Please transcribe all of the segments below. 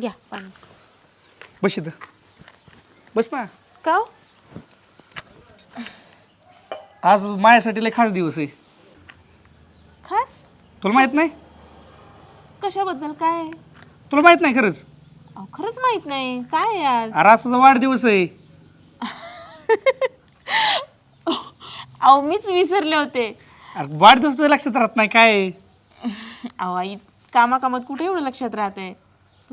घ्या पाणी. बस इथं. बस ना. का हो? आज माझ्यासाठी लय खास दिवस आहे. खास? तुला माहीत नाही? कशाबद्दल? काय आहे? तुला माहीत नाही खरंच? अहो खरंच माहीत नाही. काय आहे आज? अरे आज तुझा वाढदिवस आहे. अहो मीच विसरले होते. अरे वाढदिवस तुझ्या लक्षात राहत नाही. काय आहे? अहो आई कामाकामात कुठे एवढं लक्षात राहते?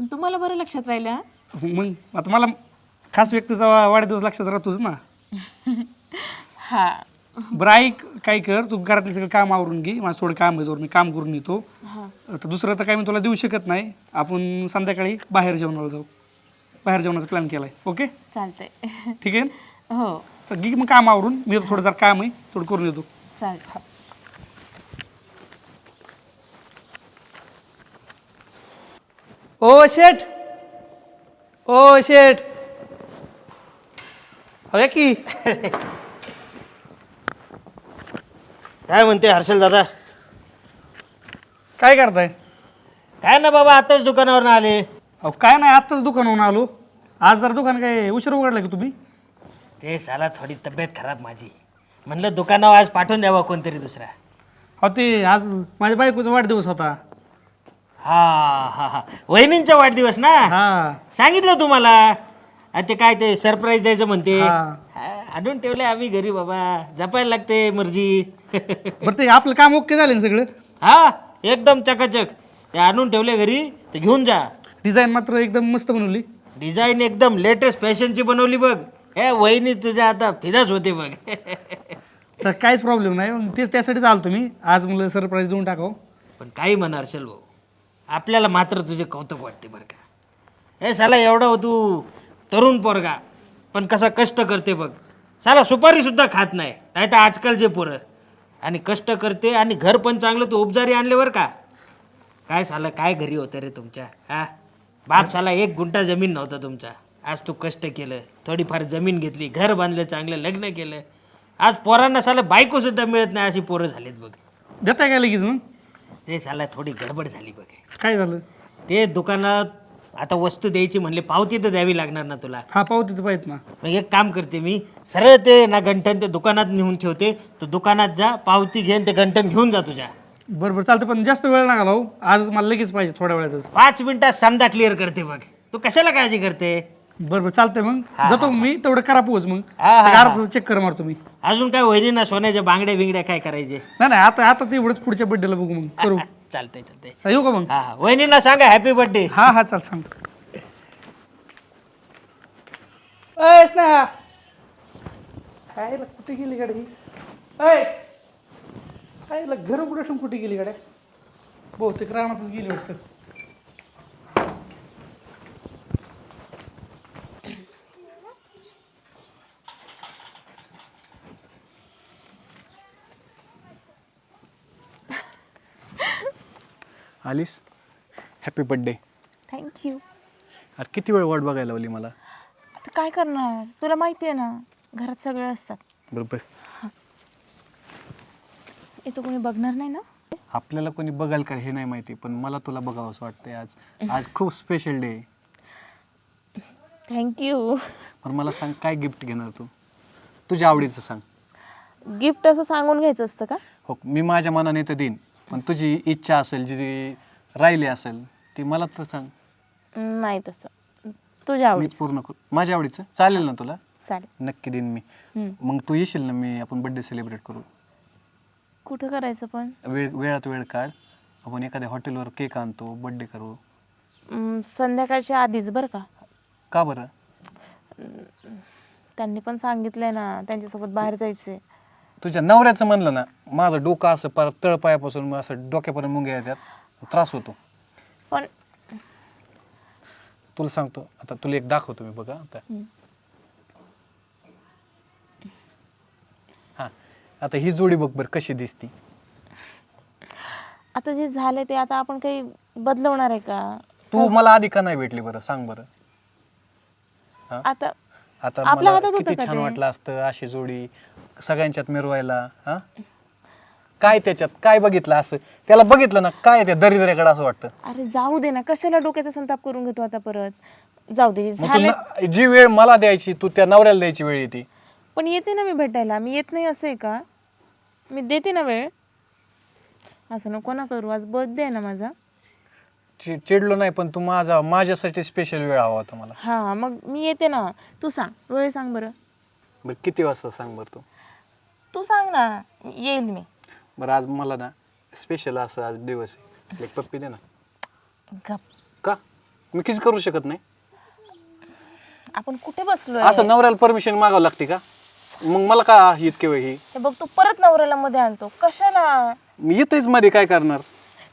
पण तुम्हाला बरं लक्षात राहिलं हा? मग आता मला खास व्यक्तीचा वा- वाढदिवस लक्षात राहतोच ना. हा. बरं ऐक काय कर तू घरातले सगळं काम आवरून घे. माझं थोडं काम आहे जोर मी काम करून येतो. हा. आता दुसरं तर काय मी तुला देऊ शकत नाही. आपण संध्याकाळी बाहेर जेवणाला जाऊ. बाहेर जेवणाचा प्लॅन केला आहे ओके चालतंय. ठीक आहे? ना? हो. चल घे मग काम आवरून. मी थोडं जरा काम आहे थोडं करून येतो. चालतं ओ शेठ! ओ शेठ! हव्या की? काय म्हणते हर्षल दादा? काय करताय? काय ना बाबा आताच दुकानावर आले. अहो काय नाही आत्ताच दुकानावरून आलो. आज जरा दुकान काय उशीर उघडलं की तुम्ही? ते साला थोडी तब्येत खराब माझी. म्हणलं दुकानावर आज पाठवून द्यावा कोणतरी दुसरा. हो ते आज माझ्या बायकोचा वाढदिवस होता. हा हा हा. वहिनींचा वाढदिवस ना? हा. सांगितलं तुम्हाला? आ, ते काय ते सरप्राईज द्यायचं म्हणते. हा. हा, आणून ठेवले आम्ही घरी बाबा. जपायला लागते मर्जी. बरं ते आपलं काम ओके झालं ना सगळं? हा एकदम चकाचक. ते आणून ठेवले घरी. ते घेऊन जा. डिझाईन मात्र एकदम मस्त बनवली. डिझाईन एकदम लेटेस्ट फॅशनची बनवली बघ. हे वहिनी तुझ्या आता फिदाच होते बघ. तर काहीच प्रॉब्लेम नाही. मग तेच त्यासाठीच आलो तुम्ही आज मला सरप्राईज देऊन टाकावं. पण काही म्हणा हर्षल भाऊ आपल्याला मात्र तुझे कौतुक वाटते बरं का. हे साला एवढा हो तू तरुण पोरगा पण कसा कष्ट करते बघ. साला सुपारीसुद्धा खात नाही नाही तर आजकालचे पोरं. आणि कष्ट करते आणि घर पण चांगलं तू उपजारी आणले बरं का. काय साला काय घरी होतं रे तुमच्या हा? बाप साला एक गुंठा जमीन नव्हता तुमचा. आज तू कष्ट केलं थोडीफार जमीन घेतली घर बांधलं चांगलं लग्न केलं. आज पोरांना साला बायकोसुद्धा मिळत नाही अशी पोरं झालीत बघ. देता काय लगेच मग? ते साला थोडी गडबड झाली बघ. काय झालं? ते दुकानात आता वस्तू द्यायची म्हणले पावती तर द्यावी लागणार ना तुला? हा पावती तर पाहिजे ना. मग एक काम करते मी सरळ ते ना गंठन ते दुकानात नेऊन ठेवते तू दुकानात जा पावती घेऊन ते गंठन घेऊन जा तुझ्या. बरं बरं चालतं पण जास्त वेळ नका लावू आज मला लगेच पाहिजे थोड्या वेळातच. पाच मिनिटात समजा क्लिअर करते बघ. तू कशाला काळजी करते? बरं बरं चालतंय मग. जातो मग मी तेवढं करा पोच मग. हा, हा, अर्धा चेक कर मारतो मी. अजून काय वहिनी ना सोन्याच्या बांगड्या बिंगड्या काय करायचे? नाही नाही आता आता तेवढंच पुढच्या बड्डेला बघू मग. करू. चालतंय चालतंय. येऊ का मग? हा हा. वहिनींना सांगा हॅपी बर्थडे हा हा चाल सांग. अय स्नेहा. काय ला कुठे गेली गाडी? ही? अय काय ला घर कुठे ठेवून कुठे गेली गाड्या? बहुतेक रानातच गेली वाटतं. आलीस? हॅपी बड्डे थँक्यू अरे किती वेळ वाट बघायला लावली मला? आता काय करणार? तुला माहिती आहे ना घरात सगळे असतात. बरं बस. इथं कोणी बघणार नाही ना? आपल्याला कोणी बघाल का हे नाही माहिती पण मला तुला बघावं असं वाटतंय आज. आज खूप स्पेशल डे थँक्यू पण मला सांग काय गिफ्ट घेणार तू? तुझ्या आवडीचं सांग. गिफ्ट असं सांगून घ्यायचं असतं का? हो मी माझ्या मनाने तर देईन. पण तुझी इच्छा असेल जी राहिली असेल ती मला तर सांग. नाही तसं. तुझ्या मी आवडीचं. पूर्ण करू. माझ्या आवडीचं. चालेल ना तुला? चालेल. नक्की देईन मी. हम्म. मग तू येशील ना मी आपण बड्डे सेलिब्रेट करू. कुठं करायचं पण? वेळ वेळात वेळ काढ. आपण एखाद्या हॉटेलवर केक आणतो बड्डे करू. संध्याकाळच्या आधीच बरं का? का बरं? त्यांनी पण सांगितलंय ना त्यांच्यासोबत बाहेर जायचंय. तुझ्या नवऱ्याचं म्हणलं ना माझं डोकं असं परत तळपायापासून असं डोक्यापर्यंत मुंग्या येतात त्रास होतो. पण तुला सांगतो आता तुला एक दाखवतो मी बघा आता. हां आता ही जोडी बघ बरं कशी दिसती. आता जे झालंय ते आता आपण काही बदलवणार आहे का? तू मला आधी का नाही भेटली बरं? सांग बरं. आता आता आपल्या मला हातात होतं किती का छान ते? वाटलं असतं अशी जोडी. सगळ्यांच्यात मिरवायला हा? काय त्याच्यात? काय बघितलं असं? त्याला बघितलं ना काय त्या दरिद्र्याकडे असं वाटतं? अरे जाऊ दे ना कशाला डोक्याचा संताप करून घेतो आता परत? जाऊ दे मग तू झाले न- जी वेळ मला द्यायची तू त्या नवऱ्याला द्यायची वेळ येते. पण येते ना मी भेटायला मी येत नाही असं आहे का? मी देते ना वेळ. असं नको ना करू आज बर्थडे आहे ना माझा. चि- चिडलो नाही पण तू माझा माझ्यासाठी स्पेशल वेळ हवा होता मला. हां मग मी येते ना. तू सांग वेळ सांग बरं. बरं किती वाजता सांग बरं तू? तू सांग ना येईल मी. बरं आज मला ना स्पेशल असं आज दिवस आहे. एक पप्पी दे ना. गप. का? मी किस करू शकत नाही? आपण कुठे बसलोय? असं नवऱ्याला परमिशन मागावं लागते का? मग मला का इतके वेळ ही? हे बघ तू परत नवऱ्याला मध्ये आणतो. कशाला? मी येतेच मध्ये काय करणार?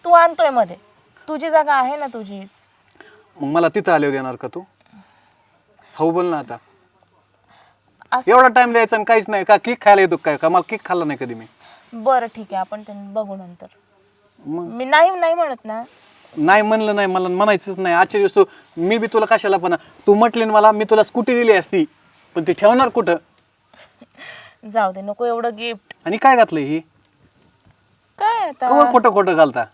तू आणतोयमध्ये. तुझी जागा आहे ना तुझीच. मग मला तिथं आले देणार का तू? हो बोल ना आता. असं एवढा टाइम द्यायचा आणि काहीच नाही. का केक खायला येतो काय का मला केक खाल्ला नाही कधी मी? बरं ठीक आहे आपण ते बघू नंतर. मग? मी नाही नाही म्हणत ना. नाही म्हणलं नाही मला म्हणायचंच नाही. आजच्या दिवस तू मी बी तुला कशाला पण तू म्हटली ना मला मी तुला स्कूटी दिली असती. पण ती ठेवणार कुठं? जाऊ दे नको एवढं गिफ्ट आणि काय घातलं ही? काय कवर आता खोटं खोटं घालता.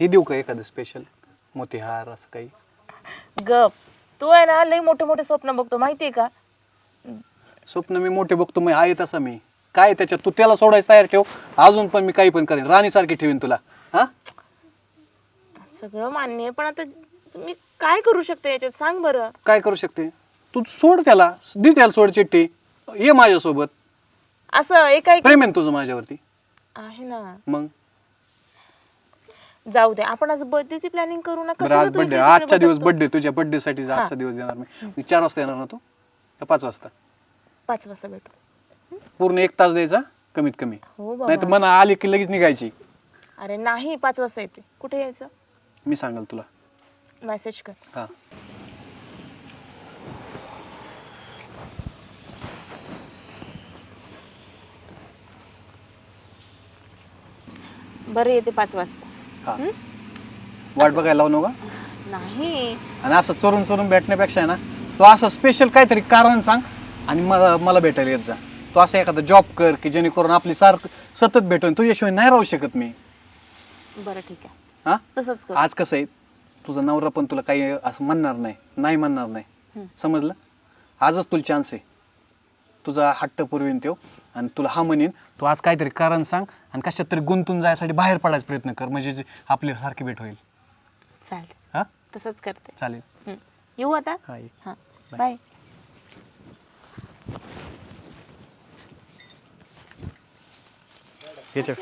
हे देऊ का एखादं स्पेशल मोतीहार असं काही? गप. तू आहे ना लई मोठे मोठे स्वप्न बघतो. माहितीये का? स्वप्न मी मोठे बघतो मग आहे तसा मी. काय त्याच्यात? तू त्याला सोडायचं तयार ठेव. अजून पण मी काही पण करेन. राणीसारखी ठेवीन तुला. हा? सगळं मान्य आहे पण आता मी काय करू शकते याच्यात? सांग बरं. काय करू शकते? तू सोड त्याला. दे त्याला सोड चिठ्ठी. ये माझ्यासोबत. असं एका एक प्रेम आहे ना तुझं माझ्यावरती? आहे ना. मग? जाऊ दे. आपण आज बर्थडेची प्लॅनिंग करू ना. बरं आज बर्थडे आजचा दिवस? बर्थडे तुझ्या. बर्थडे साठी आजचा दिवस देणार मी. मी चार वाजता येणार ना तू? का पाच वाजता. पाच वाजता भेटू. पूर्ण एक तास द्यायचा कमीत कमी. हो नाही तर बाबा मना आली की लगेच निघायची. अरे नाही पाच वाजता येते. कुठे यायचं? मी सांगाल तुला. मेसेज कर. हा. बरं येते पाच वाजता. हा. वाट बघायला लावू नका. नाही. आणि असं चोरून चोरून भेटण्यापेक्षा आहे ना तू असं स्पेशल काहीतरी कारण सांग. आणि मला मला भेटायला येत जा. तू असं एखादा जॉब कर की जेणेकरून आपली सारखं सतत भेटून. तुझ्याशिवाय नाही राहू शकत मी. बरं ठीक आहे. हा? तसंच कर. आज कसं आहे तुझा नवरा पण तुला काही असं म्हणणार नाही नाही म्हणणार नाही. समजलं? आजच तुला चान्स आहे. तुझा हट्ट पुरवीन तो आणि तुला हा म्हणेन तू आज काहीतरी कारण सांग आणि कशात तरी गुंतून जायसाठी बाहेर पडायचा प्रयत्न कर म्हणजे जे आपली सारखी भेट होईल. चालते हा? तसंच करते. चालेल. हं. येऊ आता? हा ये. हां. बाय याच्या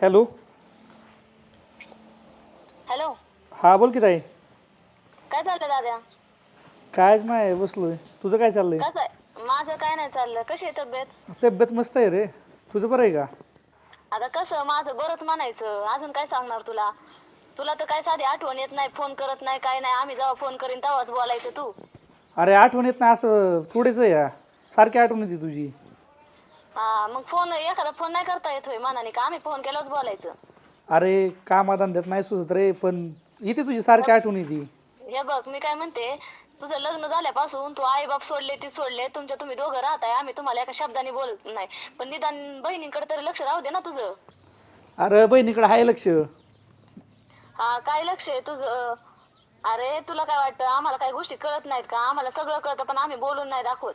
हॅलो हॅलो हा बोल की ताई. काय चाललं दादा? कायच नाही बसलोय. तुझं काय चाललंय? कसं आहे? माझं काय नाही चाललं. कशी आहे तब्येत? तब्येत मस्त आहे रे. तुझं बरं आहे का? आता कसं माझं बरंच म्हणायचं. अजून काय सांगणार तुला? तुला तर काय साधी आठवण येत नाही फोन करत नाही काय नाही. आम्ही जेव्हा फोन करीन तेव्हाच बोलायचं तू. अरे आठवण येत नाही असं थोडेच आहे या. सारखी आठवण येते तुझी. हा मग फोन एखादा फोन नाही करता येत होय मनाने का? आम्ही फोन केल्यावर बोलायचं. अरे कामाधंद्यात नाही सुचत रे पण येते तुझी सारखी आठवण येते. हे बघ मी काय म्हणते तुझं लग्न झाल्यापासून तू आई बाप सोडले ती सोडले तुमच्या तुम्ही दोघं राहताय आम्ही तुम्हाला एका शब्दाने बोलत नाही. पण निदान बहिणींकडे तरी लक्ष राहू दे ना तुझं. अरे बहिणीकडे आहे लक्ष. हा काय लक्ष आहे तुझं? अरे तुला काय वाटतं आम्हाला काही गोष्टी कळत नाहीत का? आम्हाला सगळं कळतं पण आम्ही बोलून नाही दाखवत.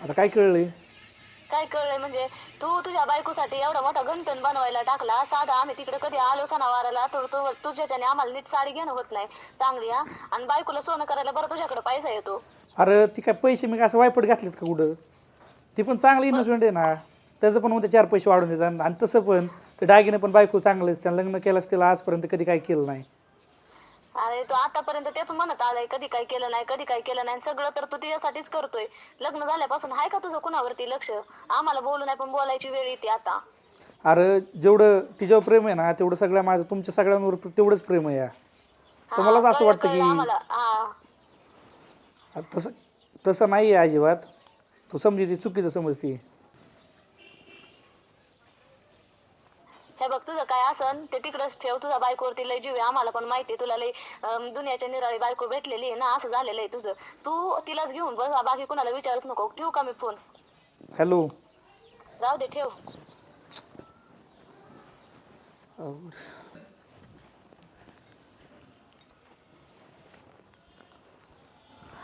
आता काय कळलंय? काय कळलंय? म्हणजे तू तुझ्या बायकोसाठी एवढा मोठा घंटण बनवायला टाकला. साधा आम्ही तिकडे कधी आलो सणावाराला तर तू तुझ्याच्याने आम्हाला नीट साडी घेणं होत नाही. चांगली हा? आणि बायकोला सोनं करायला बरं तुझ्याकडे पैसा येतो. अरे ती काय पैसे मी काय असं वायपट घातलेत का कुठं? ती पण चांगली इन्व्हेस्टमेंट आहे ना. त्याचं पण उद्या चार पैसे वाढून देतात. आणि तसं पण ते दागिने पण बायको चांगलेच त्यानं लग्न केलंच तिला आजपर्यंत कधी काय केलं नाही. अरे तू आतापर्यंत तेच म्हणत आलाय कधी काय केलं नाही कधी काय केलं नाही सगळं तर तू तिच्यासाठीच करतोय. लग्न झाल्यापासून आहे का तुझं कुणावरती लक्ष? आम्हाला बोलू नाही पण बोलायची वेळ येते आता. अरे जेवढं तिच्यावर प्रेम आहे ना तेवढं सगळ्या माझं तुमच्या सगळ्यांवर तेवढंच प्रेम आहे या. तर मलाच असं वाटतं की आम्हाला. हा. तसं तसं नाही आहे अजिबात. तू समजी ती चुकीचं समजते हे बघ असन ते तिकडच ठेव तुझा बायकोवरती लय जीव आहे आम्हाला पण माहिती आहे तुला लय अं, दुनियाच्या निराळी बायको भेटलेली आहे ना असं झालेलं आहे तुझं. तू तिलाच घेऊन बस बाकी कुणाला विचारूच नको. ठेवू का मी फोन? हॅलो. जाऊ दे ठेव.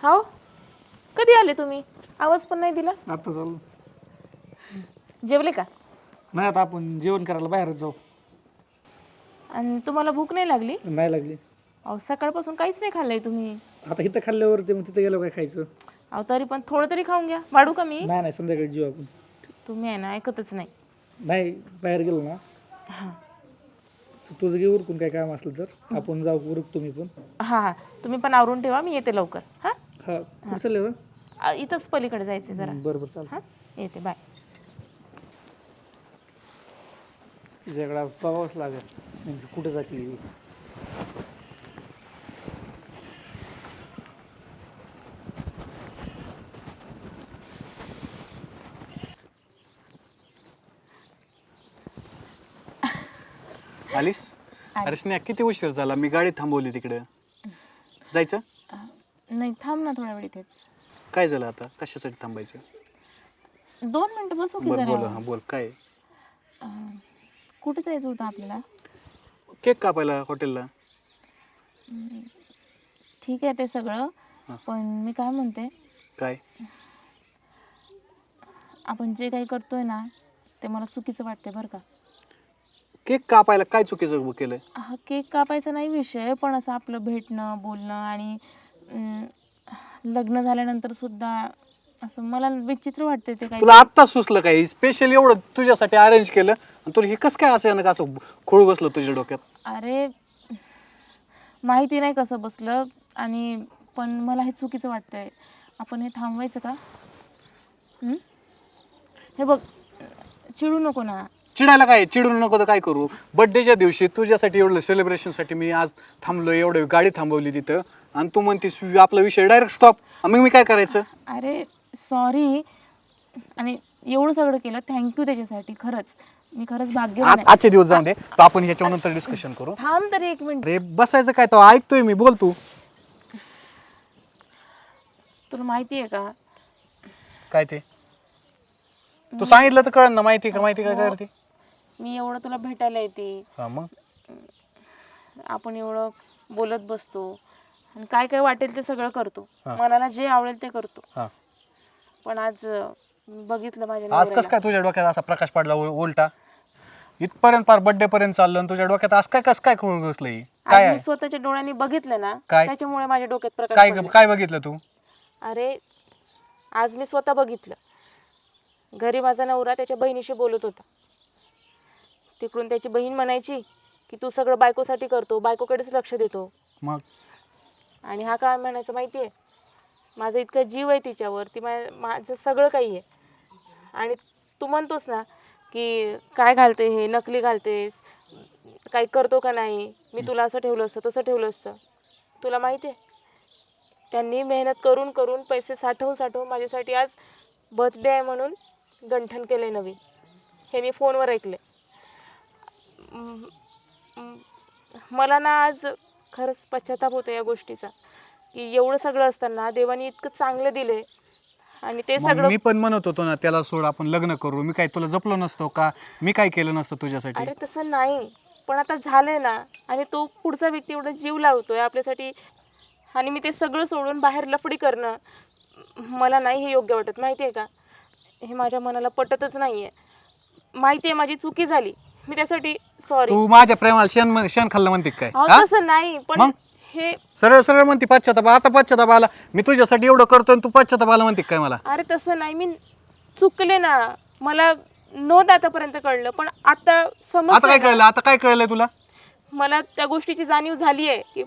हो कधी आले तुम्ही? आवाज पण नाही दिला. आता चालू. जेवले का? नाही आता आपण जेवण करायला बाहेरच जाऊ. आणि तुम्हाला भूक नाही लागली? नाही लागली. अहो सकाळपासून काहीच नाही खाल्लंय तुम्ही. आता इथं खाल्ल्यावर ते मग तिथं गेलो काय खायचं? अहो तरी पण थोडं तरी खाऊन घ्या. वाढू का मी? नाही नाही संध्याकाळी जेऊ आपण. तुम्ही आहे ना ऐकतच नाही. नाही बाहेर गेलो ना. हां. तर तुझं घे उरकून काय काम असलं तर. आपण जाऊ उरक तुम्ही पण. हां हां. तुम्ही पण आवरून ठेवा मी येते लवकर. हां? हा कुठं चालले बरं आ, इथंच पलीकडे जायचं जरा. बरं बरं चालतं हां? येते बाय. तिच्याकडे बघावंच लागेल. नेमकी कुठं जाते ही. आलीस? अरे स्नेहा किती उशीर झाला? मी गाडी थांबवली तिकडे. जायचं? नाही थांब ना थोड्या वेळ इथेच काय झालं आता? कशासाठी थांबायचं? दोन मिनटं बसू की बरं बोल जरा हा बोल. काय? अं, कुठे जायचं होतं आपल्याला? केक कापायला हॉटेलला. ठीक आहे ते सगळं. हां. पण मी काय म्हणते? काय? आपण जे काही करतोय ना ते मला चुकीचं वाटते बरं का. केक कापायला काय चुकीचं केलं हा केक कापायचा नाही विषय पण असं आपलं भेटणं बोलणं आणि अं, लग्न झाल्यानंतर सुद्धा असं मला विचित्र वाटते ते काही. तुला आत्ता सुचलं काय स्पेशल एवढं तुझ्यासाठी अरेंज केलं. आणि तुला हे कसं काय असं असं खोळ बसलं तुझ्या डोक्यात? अरे माहिती नाही कसं बसलं. आणि पण मला हे चुकीचं वाटतंय. आपण हे थांबवायचं का? हं? हे बघ चिडू नको ना. चिडायला काय? चिडून नको तर काय करू? बड्डेच्या दिवशी तुझ्यासाठी एवढं सेलिब्रेशनसाठी मी आज थांबलो एवढं गाडी थांबवली तिथं. आणि तू म्हणतीस आपला विषय डायरेक्ट स्टॉप मग मी काय करायचं? अरे सॉरी आणि एवढं सगळं केलं थँक्यू त्याच्यासाठी खरंच. मी खरंच आहे. आजचे दिवस जाऊन दे. तर आपण ह्याच्यावर नंतर डिस्कशन करू. थांब तरी एक मिनिट. अरे बसायचं काय तो? ऐकतोय मी. बोल तू. तुला माहिती आहे का? काय ते? तू सांगितलं तर कळण ना. माहिती का? माहिती काय करते मी एवढं तुला भेटायला येते. हा मग? आपण एवढं बोलत बसतो. आणि काय काय वाटेल ते सगळं करतो. हा. मनाला जे आवडेल ते करतो. हा. पण आज अं, बघितलं माझ्या आज नवऱ्याला. कस काय तुझ्या डोक्यात असा प्रकाश पडला उलटा? इथपर्यंत पार बर्थडे पर्यंत चाललो आणि तुझ्या डोक्यात आज काय कस काय खूळ घुसलंय काय आज आहे? मी स्वतःच्या डोळ्यांनी बघितलं ना काय? त्याच्यामुळे माझ्या डोक्यात प्रकाश काय पडले. काय बघितलं तू? अरे आज मी स्वतः बघितलं. घरी माझा नवरा त्याच्या बहिणीशी बोलत होता. तिकडून त्याची बहीण म्हणायची की तू सगळं बायकोसाठी करतो बायकोकडेच लक्ष देतो. मग? आणि हा काय म्हणायचं माहिती आहे माझा इतका जीव आहे तिच्यावर ती मा माझं सगळं काही आहे. आणि तू म्हणतोस ना की काय घालते हे नकली घालतेस काही करतो का नाही? मी तुला असं ठेवलं असतं तसं ठेवलं असतं. तुला माहिती आहे? त्यांनी मेहनत करून करून पैसे साठवून साठवून माझ्यासाठी आज बर्थडे आहे म्हणून गंठन केलं आहे नवीन. हे मी फोनवर ऐकले मला ना आज खरंच पश्चाताप होतो या गोष्टीचा. की एवढं सगळं असताना देवाने इतकं चांगलं दिले आणि ते मग सगळं मी पण म्हणत होतो ना त्याला सोड आपण लग्न करू. मी काय तुला जपलो नसतो का? मी काय केलं नसतं तुझ्यासाठी? अरे तसं नाही. पण आता झालंय ना आणि तो पुढचा व्यक्ती एवढा जीव लावतोय आपल्यासाठी. आणि मी ते सगळं सोडून बाहेर लफडी करणं मला नाही हे योग्य वाटत. माहिती आहे का? हे माझ्या मनाला पटतच नाही आहे माहिती आहे माझी चुकी झाली. मी त्यासाठी सॉरी तू माझ्या प्रेमाला शेण शेण खाल्लं म्हणते काय? अहो हा? तसं नाही पण मग? हे सरळ सरळ म्हणते पश्चाताप आता पश्चाताप आला. मी तुझ्यासाठी एवढं करतो आणि तू पश्चाताप आला म्हणते काय मला? अरे तसं नाही मी चुकले ना. मला नव्हतं आतापर्यंत कळलं पण आता आता समज काय कळलं? आता काय कळलंय तुला? मला त्या गोष्टीची जाणीव झाली आहे की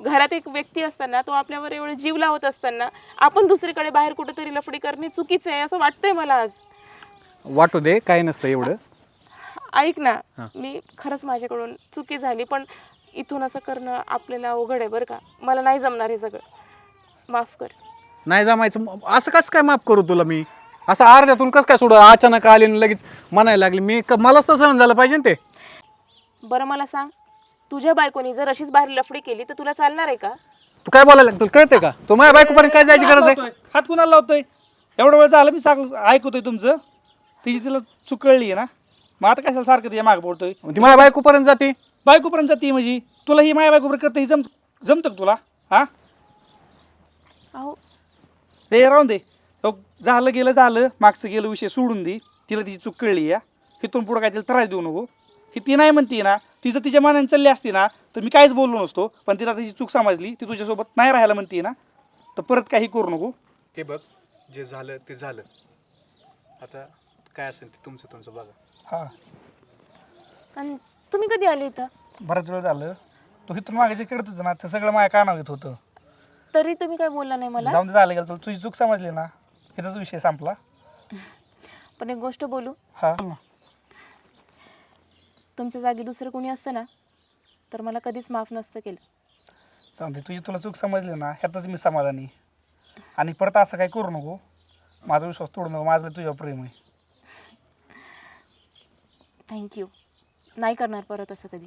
घरात एक व्यक्ती असताना तो आपल्यावर एवढं जीव लावत असताना आपण दुसरीकडे बाहेर कुठेतरी लफडी करणे चुकीचं आहे असं वाटतंय मला आज. वाटू दे काय नसतं एवढं. ऐक ना. मी खरंच माझ्याकडून चुकी झाली पण इथून असं करणं आपल्याला अवघड आहे बरं का. मला नाही जमणार हे सगळं. माफ कर. नाही जमायचं. असं कसं काय माफ करू तुला मी? असं अर्ध्यातून कसं काय सोडू? अचानक आले आणि लगेच म्हणायला लागले. मी क- मलाच तर सहन झालं पाहिजे ना ते. बरं मला सांग. तुझ्या बायकोनी जर अशीच बाहेर लफडी केली तर तुला चालणार आहे का? तू काय बोलायला लागतो कळते का? तू माझ्या बायकोपर्यंत काय जायची गरज आहे? लावतोय. हात कुणाला लावतोय? एवढा वेळ झालं मी सांग ऐकतोय तुमचं. तिची तिला चूक कळली आहे ना? मग आता कशाला सारखं तिच्या मागं पडतोय ती माझ्या बायकोपर्यंत जाते. बायकोपर्यंत जाते म्हणजे तुला ही माझ्या बायकोपर्यंत करते ही जम जमतं का तुला? हा? अहो. ते राहून दे. तो झालं गेलं झालं. मागचं गेलं विषय सोडून दे. तिला तिची चूक कळली या. तिथून पुढं काय तिला त्रास देऊ नको. की ती नाही म्हणते ना तिचं तिच्या मनाने चालली असती ना तर मी काहीच बोललो नसतो. पण तिला तिची चूक समजली. ती तुझ्यासोबत नाही राहायला म्हणते ना तर परत काही करू नको. हे बघ जे झालं ते झालं. आता काय असेल ते तुमचं तुमचं बघा. हां. आणि तुम्ही कधी आले इथं? बराच वेळ झालं. तो इथून मागे जे करत होतं ना ते सगळं माझ्या कानावर येत होतं. तरी तुम्ही काय बोलला नाही मला? जाऊन झालं गेलं तुला तुझी चूक समजली ना. इथंच विषय संपला. पण एक गोष्ट बोलू? हा. तुमच्या जागी दुसरं कोणी असतं ना तर मला कधीच माफ नसतं केलं. जाऊन दे तुझी तुला चूक समजली ना ह्यातच मी समाधानी. आणि परत असं काही करू नको. माझा विश्वास तोडू नको माझं तुझ्यावर प्रेम आहे. थँक्यू नाही करणार परत असं कधी.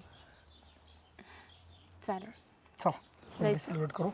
चालेल चल. सेलिब्रेट करू